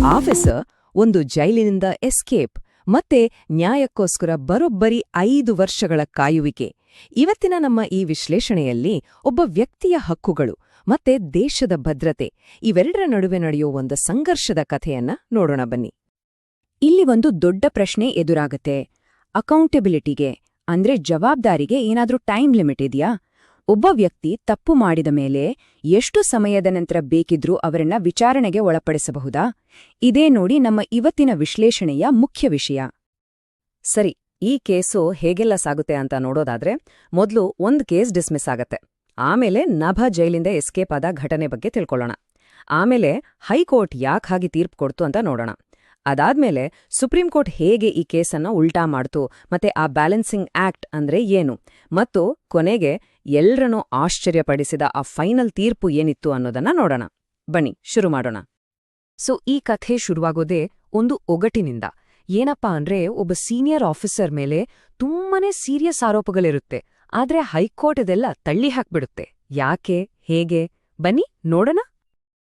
Officer ಒಂದು ಜೈಲಿನಿಂದ escape, ಮತ್ತೆ ನ್ಯಾಯಕ್ಕೋಸ್ಕರ ಬರೋಬ್ಬರಿ ಐದು ವರ್ಷಗಳ ಕಾಯುವಿಕೆ. ಇವತ್ತಿನ ನಮ್ಮ ಈ ವಿಶ್ಲೇಷಣೆಯಲ್ಲಿ ಒಬ್ಬ ವ್ಯಕ್ತಿಯ ಹಕ್ಕುಗಳು, ಮತ್ತೆ ದೇಶದ ಭದ್ರತೆ, ಇವೆರಡರ ನಡುವೆ ನಡೆಯುವ ಒಂದು ಸಂಘರ್ಷದ ಕಥೆಯನ್ನ ನೋಡೋಣ ಬನ್ನಿ. ಇಲ್ಲಿ ಒಂದು ದೊಡ್ಡ ಪ್ರಶ್ನೆ ಎದುರಾಗತ್ತೆ. ಅಕೌಂಟೆಬಿಲಿಟಿಗೆ, ಅಂದ್ರೆ ಜವಾಬ್ದಾರಿಗೆ ಏನಾದ್ರೂ ಟೈಮ್ ಲಿಮಿಟ್ ಇದೆಯಾ? ಒಬ್ಬ ವ್ಯಕ್ತಿ ತಪ್ಪು ಮಾಡಿದ ಮೇಲೆ ಎಷ್ಟು ಸಮಯದ ನಂತರ ಬೇಕಿದ್ರೂ ಅವರನ್ನ ವಿಚಾರಣೆಗೆ ಒಳಪಡಿಸಬಹುದಾ? ಇದೇ ನೋಡಿ ನಮ್ಮ ಇವತ್ತಿನ ವಿಶ್ಲೇಷಣೆಯ ಮುಖ್ಯ ವಿಷಯ. ಸರಿ, ಈ ಕೇಸು ಹೇಗೆಲ್ಲ ಸಾಗುತ್ತೆ ಅಂತ ನೋಡೋದಾದ್ರೆ, ಮೊದಲು ಒಂದ್ ಕೇಸ್ ಡಿಸ್ಮಿಸ್ ಆಗತ್ತೆ. ಆಮೇಲೆ ನಭ ಜೈಲಿಂದ ಎಸ್ಕೇಪ್ ಆದ ಘಟನೆ ಬಗ್ಗೆ ತಿಳ್ಕೊಳ್ಳೋಣ. ಆಮೇಲೆ ಹೈಕೋರ್ಟ್ ಯಾಕೆ ಹಾಗೆ ತೀರ್ಪು ಕೊಡ್ತು ಅಂತ ನೋಡೋಣ. ಅದಾದ್ಮೇಲೆ ಸುಪ್ರೀಂ ಕೋರ್ಟ್ ಹೇಗೆ ಈ ಕೇಸನ್ನ ಉಲ್ಟಾ ಮಾಡ್ತು ಮತ್ತೆ ಆ ಬ್ಯಾಲೆನ್ಸಿಂಗ್ ಆಕ್ಟ್ ಅಂದ್ರೆ ಏನು? ಮತ್ತು ಕೊನೆಗೆ ಎಲ್ರನ್ನೂ ಆಶ್ಚರ್ಯಪಡಿಸಿದ ಆ ಫೈನಲ್ ತೀರ್ಪು ಏನಿತ್ತು ಅನ್ನೋದನ್ನ ನೋಡೋಣ. ಬನ್ನಿ, ಶುರು ಮಾಡೋಣ. ಸೊ, ಈ ಕಥೆ ಶುರುವಾಗೋದೇ ಒಂದು ಒಗಟಿನಿಂದ. ಏನಪ್ಪಾ ಅಂದ್ರೆ ಒಬ್ಬ ಸೀನಿಯರ್ ಆಫೀಸರ್ ಮೇಲೆ ತುಂಬಾನೇ ಸೀರಿಯಸ್ ಆರೋಪಗಳಿರುತ್ತೆ. ಆದ್ರೆ ಹೈಕೋರ್ಟ್ ಇದೆಲ್ಲ ತಳ್ಳಿ ಹಾಕ್ಬಿಡುತ್ತೆ. ಯಾಕೆ? ಹೇಗೆ? ಬನ್ನಿ, ನೋಡೋಣ.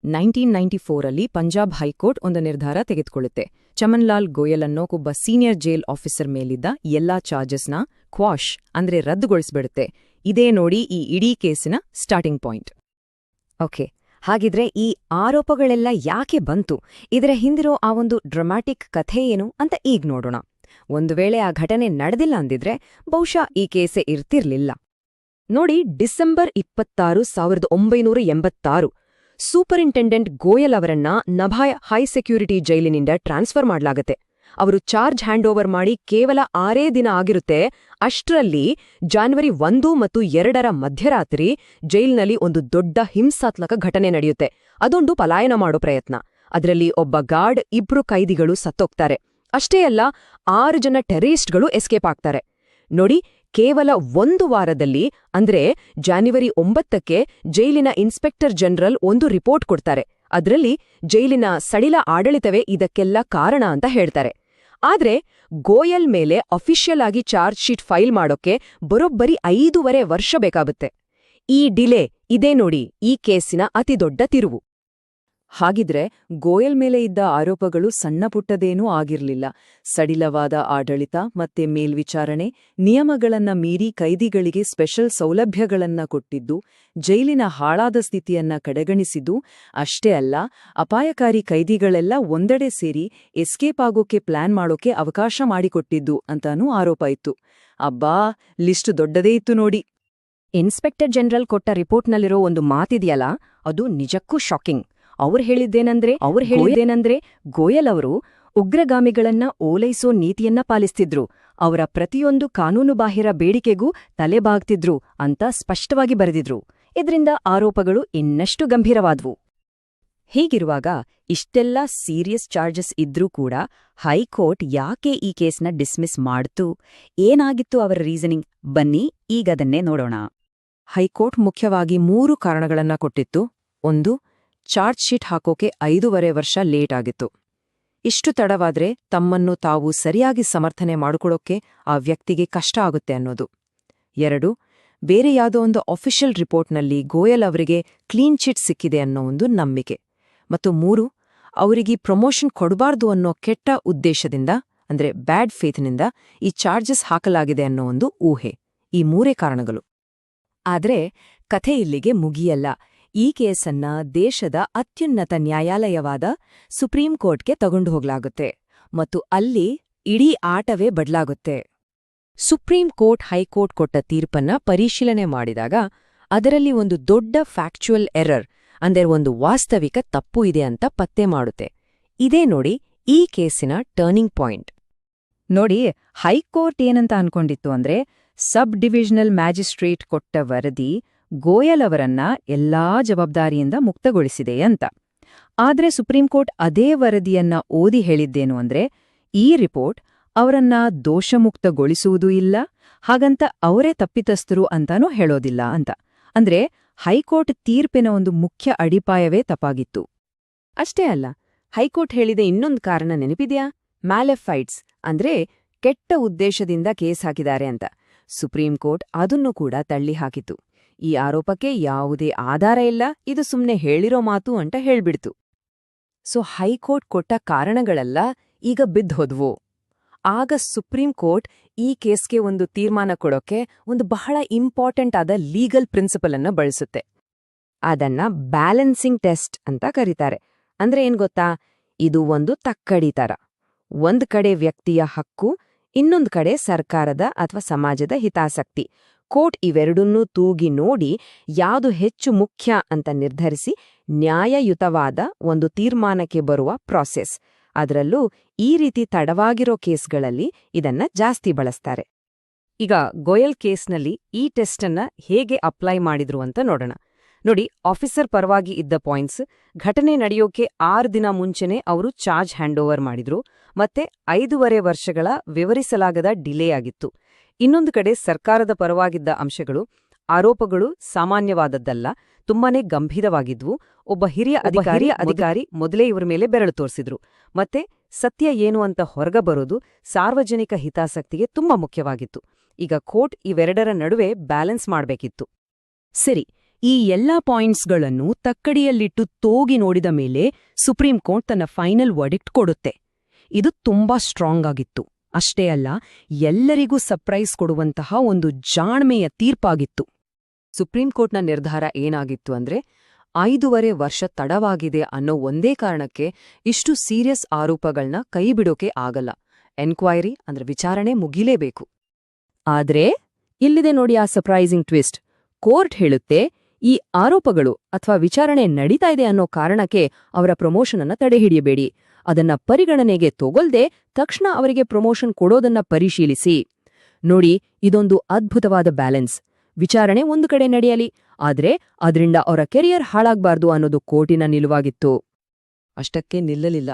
ನೈನ್ಟೀನ್ ನೈಂಟಿ ಫೋರಲ್ಲಿ ಪಂಜಾಬ್ ಹೈಕೋರ್ಟ್ ಒಂದು ನಿರ್ಧಾರ ತೆಗೆದುಕೊಳ್ಳುತ್ತೆ. ಚಮನ್ಲಾಲ್ ಗೋಯಲ್ ಅನ್ನೋ ಒಬ್ಬ ಸೀನಿಯರ್ ಜೈಲ್ ಆಫೀಸರ್ ಮೇಲಿದ್ದ ಎಲ್ಲಾ ಚಾರ್ಜಸ್ನ ಕ್ವಾಶ್ ಅಂದ್ರೆ ರದ್ದುಗೊಳಿಸ್ಬಿಡುತ್ತೆ. ಇದೇ ನೋಡಿ ಈ ಇಡೀ ಕೇಸಿನ ಸ್ಟಾರ್ಟಿಂಗ್ ಪಾಯಿಂಟ್. ಓಕೆ, ಹಾಗಿದ್ರೆ ಈ ಆರೋಪಗಳೆಲ್ಲ ಯಾಕೆ ಬಂತು? ಇದರ ಹಿಂದಿರೋ ಆ ಒಂದು ಡ್ರಮ್ಯಾಟಿಕ್ ಕಥೆ ಏನು ಅಂತ ಈಗ ನೋಡೋಣ. ಒಂದು ವೇಳೆ ಆ ಘಟನೆ ನಡೆದಿಲ್ಲ ಅಂದಿದ್ರೆ ಬಹುಶಃ ಈ ಕೇಸೆ ಇರ್ತಿರ್ಲಿಲ್ಲ. ನೋಡಿ ಡಿಸೆಂಬರ್ ಇಪ್ಪತ್ತಾರು ಸಾವಿರದ ಒಂಬೈನೂರ ಎಂಬತ್ತಾರು. ಸೂಪರಿಂಟೆಂಡೆಂಟ್ ಗೋಯಲ್ ಅವರನ್ನ ನಭಾಯ್ ಹೈ ಸೆಕ್ಯೂರಿಟಿ ಜೈಲಿನಿಂದ ಟ್ರಾನ್ಸ್ಫರ್ ಮಾಡ್ಲಾಗತ್ತೆ. ಅವರು ಚಾರ್ಜ್ ಹ್ಯಾಂಡ್ ಓವರ್ ಮಾಡಿ ಕೇವಲ ಆರೇ ದಿನ ಆಗಿರುತ್ತೆ. ಅಷ್ಟರಲ್ಲಿ ಜಾನ್ವರಿ ಒಂದು ಮತ್ತು ಎರಡರ ಮಧ್ಯರಾತ್ರಿ ಜೈಲ್ನಲ್ಲಿ ಒಂದು ದೊಡ್ಡ ಹಿಂಸಾತ್ಮಕ ಘಟನೆ ನಡೆಯುತ್ತೆ. ಅದೊಂದು ಪಲಾಯನ ಮಾಡೋ ಪ್ರಯತ್ನ. ಅದರಲ್ಲಿ ಒಬ್ಬ ಗಾರ್ಡ್, ಇಬ್ರು ಕೈದಿಗಳು ಸತ್ತೋಗ್ತಾರೆ. ಅಷ್ಟೇ ಅಲ್ಲ, ಆರು ಜನ ಟೆರರಿಸ್ಟ್ಗಳು ಎಸ್ಕೇಪ್ ಆಗ್ತಾರೆ. ನೋಡಿ ಕೇವಲ ಒಂದು ವಾರದಲ್ಲಿ, ಅಂದ್ರೆ ಜಾನ್ವರಿ ಒಂಬತ್ತಕ್ಕೆ ಜೈಲಿನ ಇನ್ಸ್ಪೆಕ್ಟರ್ ಜನರಲ್ ಒಂದು ರಿಪೋರ್ಟ್ ಕೊಡ್ತಾರೆ. ಅದರಲ್ಲಿ ಜೈಲಿನ ಸಡಿಲ ಆಡಳಿತವೇ ಇದಕ್ಕೆಲ್ಲ ಕಾರಣ ಅಂತ ಹೇಳ್ತಾರೆ. ಆದ್ರೆ ಗೋಯಲ್ ಮೇಲೆ ಅಫಿಷಿಯಲ್ ಆಗಿ ಚಾರ್ಜ್ ಶೀಟ್ ಫೈಲ್ ಮಾಡೋಕೆ ಬರೋಬ್ಬರಿ ಐದೂವರೆ ವರ್ಷ ಬೇಕಾಗುತ್ತೆ. ಈ ಡಿಲೇ, ಇದೇ ನೋಡಿ ಈ ಕೇಸಿನ ಅತಿದೊಡ್ಡ ತಿರುವು. ಹಾಗಿದ್ರೆ ಗೋಯಲ್ ಮೇಲೆ ಇದ್ದ ಆರೋಪಗಳು ಸಣ್ಣಪುಟ್ಟದೇನೂ ಆಗಿರ್ಲಿಲ್ಲ. ಸಡಿಲವಾದ ಆಡಳಿತ ಮತ್ತೆ ಮೇಲ್ವಿಚಾರಣೆ, ನಿಯಮಗಳನ್ನ ಮೀರಿ ಕೈದಿಗಳಿಗೆ ಸ್ಪೆಷಲ್ ಸೌಲಭ್ಯಗಳನ್ನ ಕೊಟ್ಟಿದ್ದು, ಜೈಲಿನ ಹಾಳಾದ ಸ್ಥಿತಿಯನ್ನ ಕಡೆಗಣಿಸಿದ್ದು, ಅಷ್ಟೇ ಅಲ್ಲ, ಅಪಾಯಕಾರಿ ಕೈದಿಗಳೆಲ್ಲ ಒಂದೆಡೆ ಸೇರಿ ಎಸ್ಕೇಪ್ ಆಗೋಕೆ ಪ್ಲಾನ್ ಮಾಡೋಕೆ ಅವಕಾಶ ಮಾಡಿಕೊಟ್ಟಿದ್ದು ಅಂತಾನೂ ಆರೋಪ ಇತ್ತು. ಅಬ್ಬಾ, ಲಿಸ್ಟ್ ದೊಡ್ಡದೇ ಇತ್ತು ನೋಡಿ. ಇನ್ಸ್ಪೆಕ್ಟರ್ ಜನರಲ್ ಕೊಟ್ಟ ರಿಪೋರ್ಟ್ನಲ್ಲಿರೋ ಒಂದು ಮಾತಿದೆಯಲ್ಲ, ಅದು ನಿಜಕ್ಕೂ ಶಾಕಿಂಗ್. ಅವ್ರು ಹೇಳಿದ್ದೇನಂದ್ರೆ ಅವ್ರು ಹೇಳಿದ್ದೇನಂದ್ರೆ ಗೋಯಲ್ ಅವರು ಉಗ್ರಗಾಮಿಗಳನ್ನ ಓಲೈಸೋ ನೀತಿಯನ್ನ ಪಾಲಿಸ್ತಿದ್ರು. ಅವರ ಪ್ರತಿಯೊಂದು ಕಾನೂನುಬಾಹಿರ ಬೇಡಿಕೆಗೂ ತಲೆಬಾಗ್ತಿದ್ರು ಅಂತ ಸ್ಪಷ್ಟವಾಗಿ ಬರೆದಿದ್ರು. ಇದರಿಂದ ಆರೋಪಗಳು ಇನ್ನಷ್ಟು ಗಂಭೀರವಾದ್ವು. ಹೀಗಿರುವಾಗ ಇಷ್ಟೆಲ್ಲ ಸೀರಿಯಸ್ ಚಾರ್ಜಸ್ ಇದ್ರೂ ಕೂಡ ಹೈಕೋರ್ಟ್ ಯಾಕೆ ಈ ಕೇಸ್ನ ಡಿಸ್ಮಿಸ್ ಮಾಡ್ತು? ಏನಾಗಿತ್ತು ಅವರ ರೀಸನಿಂಗ್? ಬನ್ನಿ ಈಗದನ್ನೇ ನೋಡೋಣ. ಹೈಕೋರ್ಟ್ ಮುಖ್ಯವಾಗಿ ಮೂರು ಕಾರಣಗಳನ್ನ ಕೊಟ್ಟಿತ್ತು. ಒಂದು ಚಾರ್ಜ್ ಶೀಟ್ ಹಾಕೋಕೆ ಐದೂವರೆ ವರ್ಷ ಲೇಟ್ ಆಗಿತ್ತು. ಇಷ್ಟು ತಡವಾದ್ರೆ ತಮ್ಮನ್ನು ತಾವು ಸರಿಯಾಗಿ ಸಮರ್ಥನೆ ಮಾಡಿಕೊಡೋಕೆ ಆ ವ್ಯಕ್ತಿಗೆ ಕಷ್ಟ ಆಗುತ್ತೆ ಅನ್ನೋದು. ಎರಡು, ಬೇರೆ ಯಾವುದೋ ಒಂದು ಅಫಿಷಿಯಲ್ ರಿಪೋರ್ಟ್ನಲ್ಲಿ ಗೋಯಲ್ ಅವರಿಗೆ ಕ್ಲೀನ್ ಚಿಟ್ ಸಿಕ್ಕಿದೆ ಅನ್ನೋ ಒಂದು ನಂಬಿಕೆ. ಮತ್ತು ಮೂರು, ಅವರಿಗೆ ಪ್ರಮೋಷನ್ ಕೊಡಬಾರ್ದು ಅನ್ನೋ ಕೆಟ್ಟ ಉದ್ದೇಶದಿಂದ, ಅಂದ್ರೆ ಬ್ಯಾಡ್ ಫೇತ್ನಿಂದ ಈ ಚಾರ್ಜಸ್ ಹಾಕಲಾಗಿದೆ ಅನ್ನೋ ಒಂದು ಊಹೆ. ಈ ಮೂರೇ ಕಾರಣಗಳು. ಆದ್ರೆ ಕಥೆ ಇಲ್ಲಿಗೆ ಮುಗಿಯಲ್ಲ. ಈ ಕೇಸನ್ನ ದೇಶದ ಅತ್ಯುನ್ನತ ನ್ಯಾಯಾಲಯವಾದ ಸುಪ್ರೀಂ ಕೋರ್ಟ್ಗೆ ತಗೊಂಡು ಹೋಗ್ಲಾಗುತ್ತೆ ಮತ್ತು ಅಲ್ಲಿ ಇಡೀ ಆಟವೇ ಬದಲಾಗುತ್ತೆ. ಸುಪ್ರೀಂ ಕೋರ್ಟ್ ಹೈಕೋರ್ಟ್ ಕೊಟ್ಟ ತೀರ್ಪನ್ನ ಪರಿಶೀಲನೆ ಮಾಡಿದಾಗ ಅದರಲ್ಲಿ ಒಂದು ದೊಡ್ಡ ಫ್ಯಾಕ್ಚುಯಲ್ ಎರರ್, ಅಂದರೆ ಒಂದು ವಾಸ್ತವಿಕ ತಪ್ಪು ಇದೆ ಅಂತ ಪತ್ತೆ ಮಾಡುತ್ತೆ. ಇದೇ ನೋಡಿ ಈ ಕೇಸಿನ ಟರ್ನಿಂಗ್ ಪಾಯಿಂಟ್. ನೋಡಿ, ಹೈಕೋರ್ಟ್ ಏನಂತ ಅನ್ಕೊಂಡಿತ್ತು ಅಂದ್ರೆ ಸಬ್ ಡಿವಿಷನಲ್ ಮ್ಯಾಜಿಸ್ಟ್ರೇಟ್ ಕೊಟ್ಟ ವರದಿ ಗೋಯಲ್ ಅವರನ್ನ ಎಲ್ಲಾ ಜವಾಬ್ದಾರಿಯಿಂದ ಮುಕ್ತಗೊಳಿಸಿದೆ ಅಂತ. ಆದ್ರೆ ಸುಪ್ರೀಂಕೋರ್ಟ್ ಅದೇ ವರದಿಯನ್ನ ಓದಿ ಹೇಳಿದ್ದೇನು ಅಂದ್ರೆ, ಈ ರಿಪೋರ್ಟ್ ಅವರನ್ನ ದೋಷಮುಕ್ತಗೊಳಿಸುವುದೂ ಇಲ್ಲ, ಹಾಗಂತ ಅವರೇ ತಪ್ಪಿತಸ್ಥರು ಅಂತಾನೂ ಹೇಳೋದಿಲ್ಲ ಅಂತ. ಅಂದ್ರೆ ಹೈಕೋರ್ಟ್ ತೀರ್ಪಿನ ಒಂದು ಮುಖ್ಯ ಅಡಿಪಾಯವೇ ತಪ್ಪಾಗಿತ್ತು. ಅಷ್ಟೇ ಅಲ್ಲ, ಹೈಕೋರ್ಟ್ ಹೇಳಿದ ಇನ್ನೊಂದು ಕಾರಣ ನೆನಪಿದ್ಯಾ? ಮ್ಯಾಲೆಫೈಟ್ಸ್ ಅಂದ್ರೆ ಕೆಟ್ಟ ಉದ್ದೇಶದಿಂದ ಕೇಸ್ ಹಾಕಿದ್ದಾರೆ ಅಂತ. ಸುಪ್ರೀಂ ಕೋರ್ಟ್ ಅದನ್ನು ಕೂಡ ತಳ್ಳಿ ಹಾಕಿತು ಈ ಆರೋಪಕ್ಕೆ ಯಾವುದೇ ಆಧಾರ ಇಲ್ಲ, ಇದು ಸುಮ್ನೆ ಹೇಳಿರೋ ಮಾತು ಅಂತ ಹೇಳ್ಬಿಡ್ತು. ಸೊ, ಹೈಕೋರ್ಟ್ ಕೊಟ್ಟ ಕಾರಣಗಳೆಲ್ಲ, ಈಗ ಬಿದ್ದೋದ್ವು ಆಗ ಸುಪ್ರೀಂ ಕೋರ್ಟ್ ಈ ಕೇಸ್ಗೆ ಒಂದು ತೀರ್ಮಾನ ಕೊಡೋಕೆ ಒಂದು ಬಹಳ ಇಂಪಾರ್ಟೆಂಟ್ ಆದ ಲೀಗಲ್ ಪ್ರಿನ್ಸಿಪಲ್ ಅನ್ನ ಬಳಸುತ್ತೆ. ಅದನ್ನ ಬ್ಯಾಲೆನ್ಸಿಂಗ್ ಟೆಸ್ಟ್ ಅಂತ ಕರೀತಾರೆ. ಅಂದ್ರೆ ಏನ್ ಗೊತ್ತಾ? ಇದು ಒಂದು ತಕ್ಕಡಿ ತರ. ಒಂದ್ ಕಡೆ ವ್ಯಕ್ತಿಯ ಹಕ್ಕು, ಇನ್ನೊಂದ್ ಕಡೆ ಸರ್ಕಾರದ ಅಥವಾ ಸಮಾಜದ ಹಿತಾಸಕ್ತಿ. ಕೋರ್ಟ್ ಇವೆರಡನ್ನೂ ತೂಗಿ ನೋಡಿ ಯಾವುದು ಹೆಚ್ಚು ಮುಖ್ಯ ಅಂತ ನಿರ್ಧರಿಸಿ ನ್ಯಾಯಯುತವಾದ ಒಂದು ತೀರ್ಮಾನಕ್ಕೆ ಬರುವ ಪ್ರಾಸೆಸ್. ಅದರಲ್ಲೂ ಈ ರೀತಿ ತಡವಾಗಿರೋ ಕೇಸ್ಗಳಲ್ಲಿ ಇದನ್ನ ಜಾಸ್ತಿ ಬಳಸ್ತಾರೆ. ಈಗ ಗೋಯಲ್ ಕೇಸ್ನಲ್ಲಿ ಈ ಟೆಸ್ಟನ್ನ ಹೇಗೆ ಅಪ್ಲೈ ಮಾಡಿದ್ರು ಅಂತ ನೋಡೋಣ. ನೋಡಿ, ಆಫೀಸರ್ ಪರವಾಗಿ ಇದ್ದ ಪಾಯಿಂಟ್ಸ್, ಘಟನೆ ನಡೆಯೋಕೆ ಆರು ದಿನ ಮುಂಚೆನೆ ಅವರು ಚಾರ್ಜ್ ಹ್ಯಾಂಡ್ ಓವರ್ ಮಾಡಿದ್ರು, ಮತ್ತೆ ಐದೂವರೆ ವರ್ಷಗಳ ವಿವರಿಸಲಾಗದ ಡಿಲೇ ಆಗಿತ್ತು. ಇನ್ನೊಂದು ಕಡೆ ಸರ್ಕಾರದ ಪರವಾಗಿದ್ದ ಅಂಶಗಳು ಆರೋಪಗಳು ಸಾಮಾನ್ಯವಾದದ್ದಲ್ಲ ತುಂಬಾನೇ ಗಂಭೀರವಾಗಿದ್ವು. ಒಬ್ಬ ಹಿರಿಯ ಅಧಿಕಾರಿ ಅಧಿಕಾರಿ ಮೊದಲೇ ಇವರ ಮೇಲೆ ಬೆರಳು ತೋರಿಸಿದ್ರು. ಮತ್ತೆ ಸತ್ಯ ಏನು ಅಂತ ಹೊರಗ ಬರೋದು ಸಾರ್ವಜನಿಕ ಹಿತಾಸಕ್ತಿಗೆ ತುಂಬಾ ಮುಖ್ಯವಾಗಿತ್ತು. ಈಗ ಕೋರ್ಟ್ ಇವೆರಡರ ನಡುವೆ ಬ್ಯಾಲೆನ್ಸ್ ಮಾಡಬೇಕಿತ್ತು. ಸರಿ ಈ ಎಲ್ಲಾ ಪಾಯಿಂಟ್ಸ್ಗಳನ್ನು ತಕ್ಕಡಿಯಲ್ಲಿಟ್ಟು ತೋಗಿ ನೋಡಿದ ಮೇಲೆ ಸುಪ್ರೀಂ ಕೋರ್ಟ್ ತನ್ನ ಫೈನಲ್ ವರ್ಡಿಕ್ಟ್ ಕೊಡುತ್ತೆ. ಇದು ತುಂಬಾ ಸ್ಟ್ರಾಂಗ್ ಆಗಿತ್ತು. ಅಷ್ಟೇ ಅಲ್ಲ, ಎಲ್ಲರಿಗೂ ಸರ್ಪ್ರೈಸ್ ಕೊಡುವಂತಹ ಒಂದು ಜಾಣ್ಮೆಯ ತೀರ್ಪಾಗಿತ್ತು. ಸುಪ್ರೀಂ ಕೋರ್ಟ್ನ ನಿರ್ಧಾರ ಏನಾಗಿತ್ತು ಅಂದ್ರೆ, ಐದೂವರೆ ವರ್ಷ ತಡವಾಗಿದೆ ಅನ್ನೋ ಒಂದೇ ಕಾರಣಕ್ಕೆ ಇಷ್ಟು ಸೀರಿಯಸ್ ಆರೋಪಗಳನ್ನ ಕೈಬಿಡೋಕೆ ಆಗಲ್ಲ. ಎನ್ಕ್ವೈರಿ ಅಂದ್ರೆ ವಿಚಾರಣೆ ಮುಗಿಲೇಬೇಕು. ಆದ್ರೆ, ಇಲ್ಲಿದೆ ನೋಡಿ ಆ ಸರ್ಪ್ರೈಸಿಂಗ್ ಟ್ವಿಸ್ಟ್ ಕೋರ್ಟ್ ಹೇಳುತ್ತೆ, ಈ ಆರೋಪಗಳು ಅಥವಾ ವಿಚಾರಣೆ ನಡೀತಾ ಇದೆ ಅನ್ನೋ ಕಾರಣಕ್ಕೆ ಅವರ ಪ್ರಮೋಷನ್ ಅನ್ನ ತಡೆಹಿಡಿಯಬೇಡಿ. ಅದನ್ನ ಪರಿಗಣನೆಗೆ ತಗೊಳ್ದೆ ತಕ್ಷಣ ಅವರಿಗೆ ಪ್ರಮೋಷನ್ ಕೊಡೋದನ್ನ ಪರಿಶೀಲಿಸಿ. ನೋಡಿ, ಇದೊಂದು ಅದ್ಭುತವಾದ ಬ್ಯಾಲೆನ್ಸ್. ವಿಚಾರಣೆ ಒಂದು ಕಡೆ ನಡೆಯಲಿ, ಆದ್ರೆ ಅದರಿಂದ ಅವರ ಕೆರಿಯರ್ ಹಾಳಾಗಬಾರ್ದು ಅನ್ನೋದು ಕೋರ್ಟಿನ ನಿಲುವಾಗಿತ್ತು. ಅಷ್ಟಕ್ಕೆ ನಿಲ್ಲಲಿಲ್ಲ.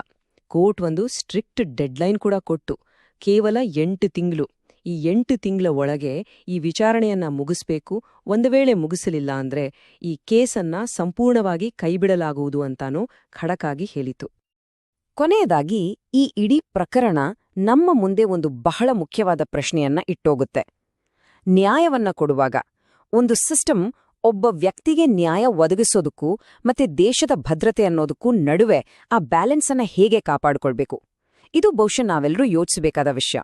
ಕೋರ್ಟ್ ಒಂದು ಸ್ಟ್ರಿಕ್ಟ್ ಡೆಡ್ಲೈನ್ ಕೂಡ ಕೊಟ್ಟು, ಕೇವಲ ಎಂಟು ತಿಂಗಳು. ಈ ಎಂಟು ತಿಂಗಳ ಒಳಗೆ ಈ ವಿಚಾರಣೆಯನ್ನ ಮುಗಿಸ್ಬೇಕು, ಒಂದು ವೇಳೆ ಮುಗಿಸಲಿಲ್ಲ ಅಂದ್ರೆ ಈ ಕೇಸನ್ನ ಸಂಪೂರ್ಣವಾಗಿ ಕೈಬಿಡಲಾಗುವುದು ಅಂತಾನೂ ಖಡಕಾಗಿ ಹೇಳಿತು ಕೊನೆಯದಾಗಿ ಈ ಇಡೀ ಪ್ರಕರಣ ನಮ್ಮ ಮುಂದೆ ಒಂದು ಬಹಳ ಮುಖ್ಯವಾದ ಪ್ರಶ್ನೆಯನ್ನ ಇಟ್ಟೋಗುತ್ತೆ. ನ್ಯಾಯವನ್ನ ಕೊಡುವಾಗ ಒಂದು ಸಿಸ್ಟಮ್ ಒಬ್ಬ ವ್ಯಕ್ತಿಗೆ ನ್ಯಾಯ ಒದಗಿಸೋದಕ್ಕೂ ಮತ್ತೆ ದೇಶದ ಭದ್ರತೆ ಅನ್ನೋದಕ್ಕೂ ನಡುವೆ ಆ ಬ್ಯಾಲೆನ್ಸ್ ಅನ್ನ ಹೇಗೆ ಕಾಪಾಡಿಕೊಳ್ಬೇಕು? ಇದು ಬಹುಶಃ ನಾವೆಲ್ಲರೂ ಯೋಚಿಸಬೇಕಾದ ವಿಷಯ.